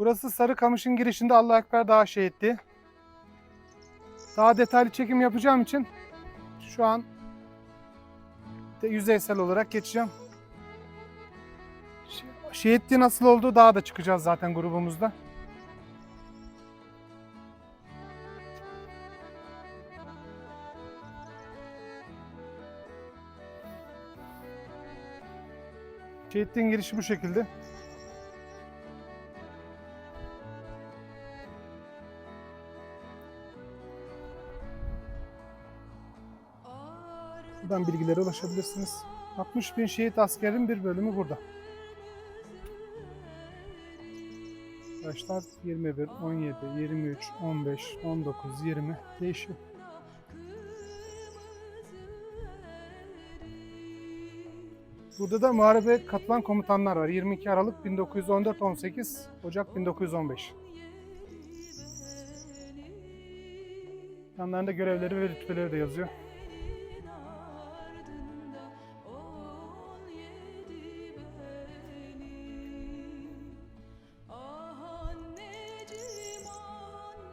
Burası Sarıkamış'ın girişinde Allah Ekber Dağı şehitliği. Daha detaylı çekim yapacağım için şu an de yüzeysel olarak geçeceğim. Şehitliği nasıl olduğu daha da çıkacağız zaten grubumuzda. Şehitliğin girişi bu şekilde. Buradan bilgilere ulaşabilirsiniz. 60 bin şehit askerin bir bölümü burada. Yaşlar 21, 17, 23, 15, 19, 20 değişiyor. Burada da muharebe katılan komutanlar var. 22 Aralık 1914-18, Ocak 1915. Yanlarında görevleri ve rütbeleri de yazıyor.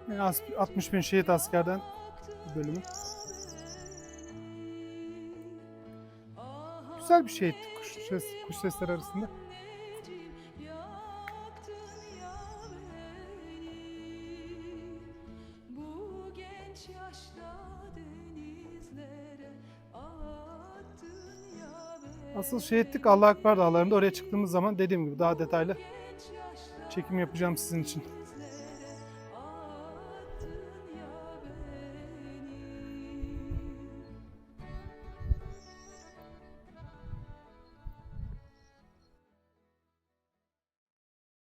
Yani as- 60 bin şehit askerden bölümü. Güzel bir şehit kuş, ses, kuş sesleri arasında. Asıl şehitlik Allah Ekber dağlarında. Oraya çıktığımız zaman dediğim gibi daha detaylı çekim yapacağım sizin için.